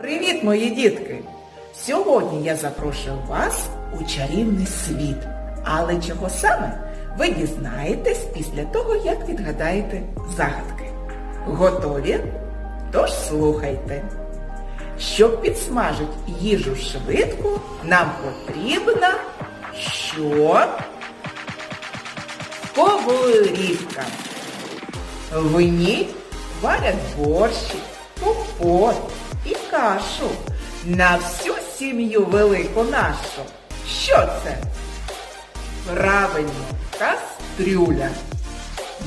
Привіт, мої дітки! Сьогодні я запрошую вас у чарівний світ. Але чого саме? Ви дізнаєтесь після того, як відгадаєте загадки. Готові? Тож слухайте. Щоб підсмажити їжу швидко, нам потрібна що? Сковорідка. В ній варять борщик, компот кашу. На всю сім'ю велику нашу. Що це? Правильно, кастрюля.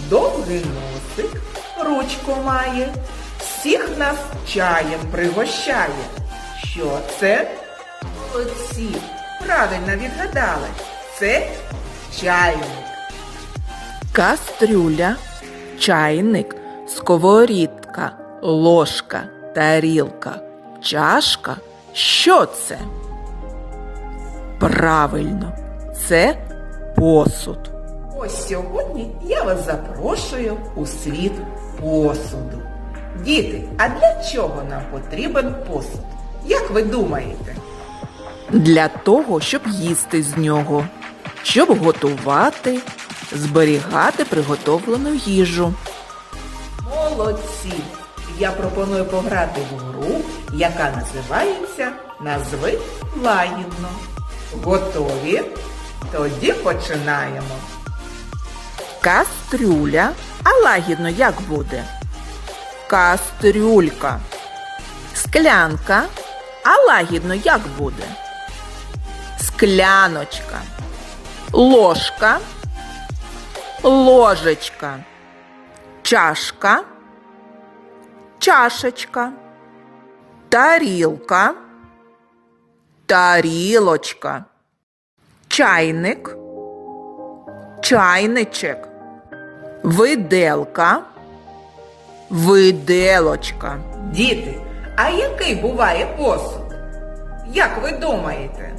Довгий носик, ручку має, всіх нас чаєм пригощає. Що це? Молодці, правильно відгадали. Це чайник. Кастрюля, чайник, сковорідка, ложка, тарілка, чашка. Що це? Правильно, це посуд. Ось сьогодні я вас запрошую у світ посуду. Діти, а для чого нам потрібен посуд? Як ви думаєте? Для того, щоб їсти з нього, щоб готувати, зберігати приготовлену їжу. Молодці! Я пропоную пограти в гру, яка називається Назви лагідно. Готові? Тоді починаємо. Кастрюля. А лагідно як буде? Кастрюлька. Склянка. А лагідно як буде? Скляночка. Ложка. Ложечка. Чашка. Чашечка. Тарілка. Тарілочка. Чайник. Чайничек. Виделка. Виделочка. Діти, а який буває посуд? Як ви думаєте?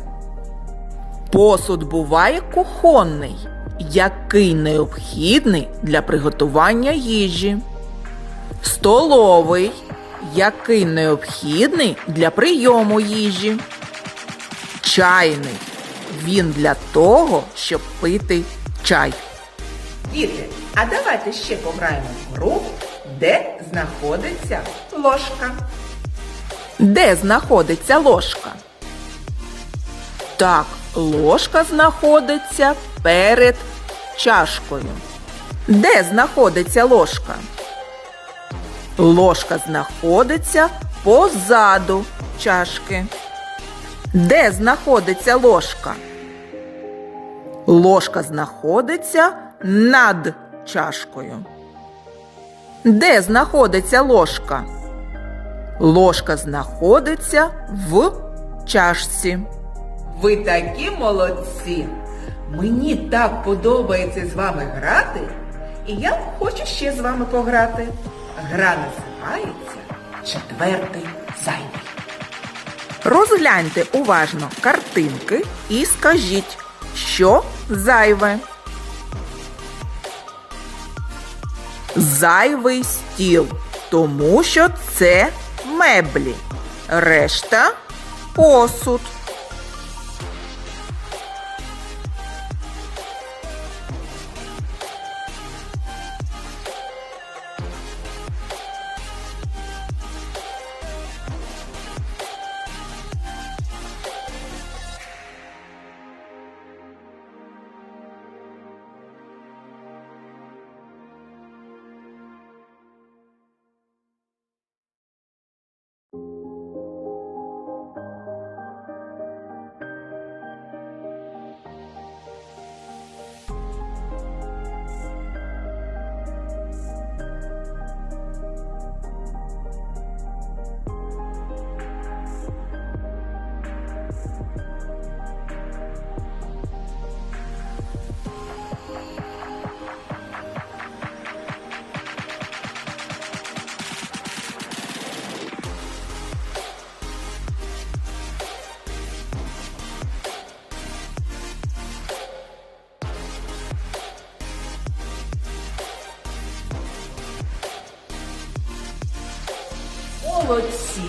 Посуд буває кухонний, який необхідний для приготування їжі. Столовий, який необхідний для прийому їжі. Чайний. Він для того, щоб пити чай. Діти, а давайте ще пограємо в гру, де знаходиться ложка. Де знаходиться ложка? Так, ложка знаходиться перед чашкою. Де знаходиться ложка? Ложка знаходиться позаду чашки. Де знаходиться ложка? Ложка знаходиться над чашкою. Де знаходиться ложка? Ложка знаходиться в чашці. Ви такі молодці! Мені так подобається з вами грати, і я хочу ще з вами пограти. Гра називається Четвертий зайвий. Розгляньте уважно картинки і скажіть, що зайве. Зайвий стіл, тому що це меблі. Решта посуд. Молодці!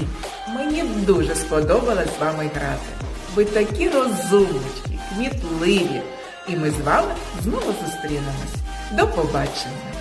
Мені дуже сподобалось з вами грати. Ви такі розумнички, кмітливі. І ми з вами знову зустрінемось. До побачення!